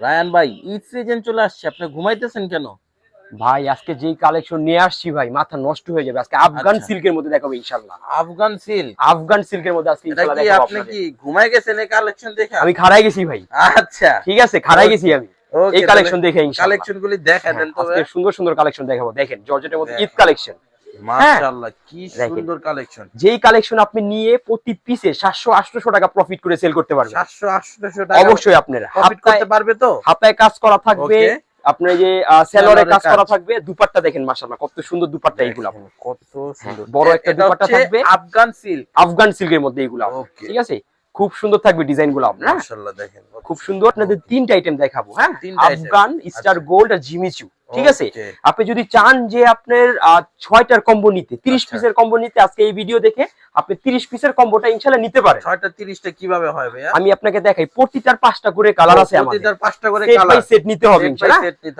Ryan ভাই Eid season চলে আসছে আপনি ঘুমাইতেছেন কেন? ভাই আজকে যেই কালেকশন নিয়ে আসছি ভাই মাথা নষ্ট হয়ে যাবে। আজকে আফগান আচ্ছা। সিল্কের মধ্যে দেখাবো ইনশাল্লাহ আফগান সিল্ক আফগান সিল্কের মধ্যে আজকে কি দেখাবো আপনি কি ঘুমাই গেছেন এই কালেকশন দেখে? আমি খাড়াই গেছি ভাই। আচ্ছা। ঠিক আছে খাড়াই গেছি আমি। এই কালেকশন দেখে ইনশাল্লাহ কালেকশন গুলি দেখা দেন আজকে সুন্দর সুন্দর কালেকশন দেখাবো দেখেন জর্জেটের মধ্যে ঈদ কালেকশন মাশাআল্লাহ কি সুন্দর কালেকশন যেই কালেকশন আপনি নিয়ে প্রতি পিসে টাকা প্রফিট করে সেল করতে পারবেন। 700 800 টাকা অবশ্যই আপনারা। প্রফিট করতে পারবে তো? হাতায় কাজ করা থাকবে আপনার যে সেলরে সেলরে কাজ করা থাকবে দুপাট্টা দেখেন মাশাআল্লাহ কত সুন্দর দুপাট্টা এইগুলো কত সুন্দর। বড় একটা দুপাট্টা থাকবে। আফগান সিল্ক আফগান সিল্কের মধ্যে এইগুলো. ঠিক আছে? খুব সুন্দর থাকবে ডিজাইনগুলো আপনার দেখেন খুব সুন্দর। আপনাদের তিনটা আইটেম দেখাবো হ্যাঁ? আফগান স্টার আচ্ছা। গোল্ড আর জিমিচু। ঠিক আছে? আপনি যদি চান যে আপনার ছয়টার কম্বো নিতে তিরিশ আচ্ছা। পিসের কম্বো নিতে আজকে এই ভিডিও দেখে আপনি তিরিশ পিসের কম্বোটা ইনশাল্লাহ নিতে পারেন। ছয়টা তিরিশটা কীভাবে হয় আমি আপনাকে দেখাই প্রতিটার পাঁচটা করে কালার আছে প্রতিটার পাঁচটা করে সেট কালার সেট নিতে হবে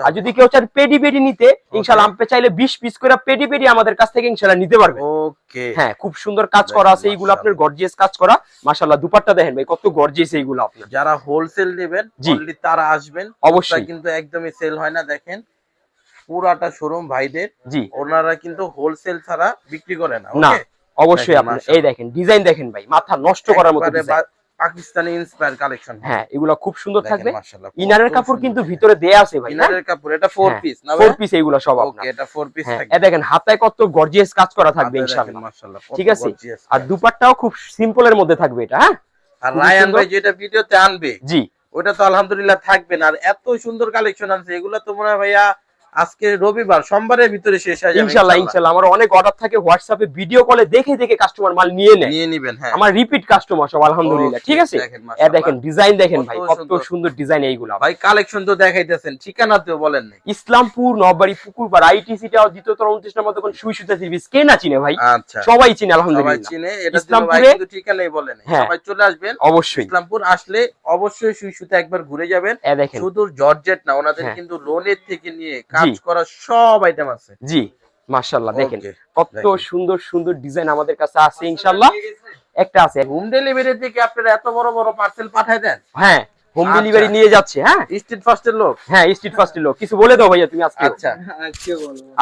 আর যদি কেউ চান পেডি পেডি নিতে ইনশাল্লাহ আপনি চাইলে বিশ পিস করে পেডি পেডি আমাদের কাছ থেকে ইনশাল্লাহ নিতে পারবে ওকে হ্যাঁ খুব সুন্দর কাজ করা আছে এইগুলো আপনার গর্জিয়াস কাজ করা। মাশাল্লাহ দুপাট্টা দেখেন ভাই কত গর্জিয়াস এইগুলো আপনার। যারা হোলসেল নেবেন। তারা আসবেন। অবশ্যই। কিন্তু একদমই সেল হয় না দেখেন। পুরাটা শোরুম ভাইদের। জি। ওনারা কিন্তু হোলসেল ছাড়া বিক্রি করে না না অবশ্যই মাশাআল্লাহ। এই দেখেন ডিজাইন দেখেন ভাই মাথা নষ্ট করার মতো পাকিস্তানি ইন্সপায়ার কালেকশন হ্যাঁ এগুলো খুব সুন্দর থাকবে। ইনারের কাপড় কিন্তু ভিতরে দেয়া আছে ভাই ইনারের কাপড় এটা ফোর হ্যাঁ, পিস না পিস এইগুলো সব ওকে এটা পিস হ্যাঁ থাকবে। এ দেখেন হাতায় কত গর্জিয়াস কাজ করা থাকবে ইনশাআল্লাহ। মাশাআল্লাহ, ঠিক আছে? আর। দুপাট্টাও খুব সিম্পলের মধ্যে থাকবে এটা হ্যাঁ? আর রায়ান। ভাই যেটা ভিডিওতে আনবে জি। ওটা তো আলহামদুলিল্লাহ থাকবে না আর এত সুন্দর কালেকশন আছে এগুলো তো মনে হয় ভাইয়া আজকে রবিবার সোমবারের ভিতরে শেষ হয়ে যাবে ইনশাআল্লাহ ইনশাআল্লাহ আমার অনেক অর্ডার থাকে হোয়াটসঅ্যাপে ভিডিও কলে দেখে দেখে কাস্টমার মাল নিয়ে নেয়। নিয়ে নিবেন হ্যাঁ। আমার রিপিট কাস্টমার সব আলহামদুলিল্লাহ ঠিক আছে? এ দেখেন ডিজাইন দেখেন ভাই কত সুন্দর। ডিজাইন এইগুলা। ভাই কালেকশন তো দেখাইতেছেন ঠিকানাতেও বলেন নাই। ইসলামপুর নববাড়ি পুকুরপাড় আইটিসি টা দ্বিতীয় তলা উনত্রিশ নম্বর দোকান সুই সুতা সিরিজ কে না চিনে ভাই? আচ্ছা। সবাই চিনে আলহামদুলিল্লাহ। সবাই চিনে এটা তো ইসলামপুরে- কিন্তু ঠিকানাই বলেন। হ্যাঁ। সবাই চলে আসবেন। অবশ্যই। ইসলামপুর আসলে অবশ্যই সুই সুতা একবার ঘুরে যাবেন। এ দেখেন। শুধু জর্জেট না ওনাদের হ্যাঁ। কিন্তু লোনের থেকে নিয়ে কাজ করা সব আইটেম আছে। জি মাশাআল্লাহ দেখেন। কত সুন্দর সুন্দর ডিজাইন আমাদের কাছে আছে ইনশাআল্লাহ। একটা আছে। হোম ডেলিভারি থেকে আপনারা এত বড় বড় পার্সেল পাঠায় দেন? হ্যাঁ হোম আচ্ছা। ডেলিভারি নিয়ে যাচ্ছে হ্যাঁ? স্ট্রিট ফাস্টের লোক? হ্যাঁ স্ট্রিট ফার্স্টের লোক। কিছু বলে দাও ভাইয়া তুমি আজকে। আচ্ছা।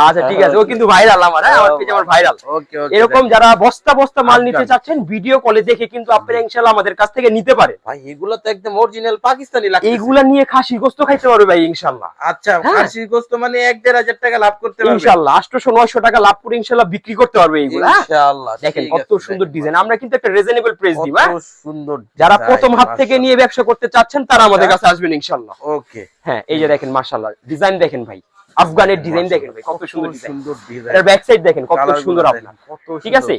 আচ্ছা ঠিক আছে। ও কিন্তু ভাইরাল আমার হ্যাঁ? আমার পেজে আমার ভাইরাল ওকে ওকে এরকম যারা বস্তা বস্তা মাল নিতে চাচ্ছেন ভিডিও কলে দেখে কিন্তু আপনারা ইনশাআল্লাহ আমাদের কাছ থেকে নিতে পারেন ভাই এগুলো তো একদম অরিজিনাল পাকিস্তানি লাগছে এইগুলা নিয়ে খাসি গোস্ত খাইতে পারবে ভাই ইনশাআল্লাহ। আচ্ছা হ্যাঁ। খাসি গোস্ত মানে এক দেড় হাজার টাকা লাভ করতে পারবে। ইনশাআল্লাহ আটশোশো নয়শো টাকা লাভ করে ইনশাআল্লাহ বিক্রি করতে পারবে এইগুলা হ্যাঁ? ইনশাআল্লাহ দেখেন কত সুন্দর ডিজাইন আমরা কিন্তু একটা রিজনেবল প্রাইস দিব হ্যাঁ? কত সুন্দর যারা প্রথম হাত থেকে নিয়ে ব্যবসা করতে চাচ্ছেন তারা আমাদের আচ্ছা। কাছে আসবেন ইনশাল্লাহ। ওকে হ্যাঁ এই যে দেখেন মার্শাল্লাহ ডিজাইন দেখেন ভাই। আফগানের ডিজাইন দেখেন ভাই কত সুন্দর ডিজাইন এর ব্যাক সাইড দেখেন কত সুন্দর আপনার। ঠিক আছে?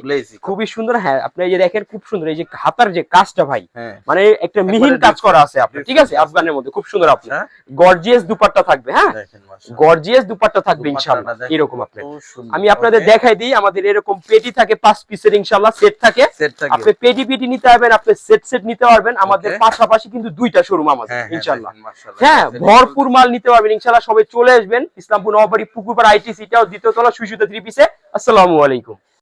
খুবই সুন্দর হ্যাঁ আপনি এই যে দেখেন খুব সুন্দর এই যে হাতার যে কাজটা ভাই হ্যাঁ। মানে একটা মিহিন কাজ করা আছে আপনার। ঠিক আছে? আফগানের মধ্যে খুব সুন্দর আপনার। আচ্ছা। গর্জিয়াস দুপাট্টা থাকবে হ্যাঁ? গর্জিয়াস দুপাট্টা থাকবে ইনশাআল্লাহ। এরকম আপনার। আমি আপনাদের দেখাই দিই আমাদের এরকম পেটি থাকে পাঁচ পিসের ইনশাআল্লাহ সেট থাকে। আপনি পেটি পেটি নিতে পারবেন আপনি সেট সেট নিতে পারবেন। আমাদের পাশাপাশি কিন্তু দুইটা শোরুম আমাদের হ্যাঁ, হ্যাঁ, ইনশাআল্লাহ। হ্যাঁ ভরপুর মাল নিতে পারবেন ইনশাআল্লাহ সবাই চলে আসবেন। ইসলামপুর নবাবাড়ি পুকুরপাড়া আইটিসিটাও দ্বিতীয় তলা সুইসুতা থ্রি পিসে। আসসালামু আলাইকুম।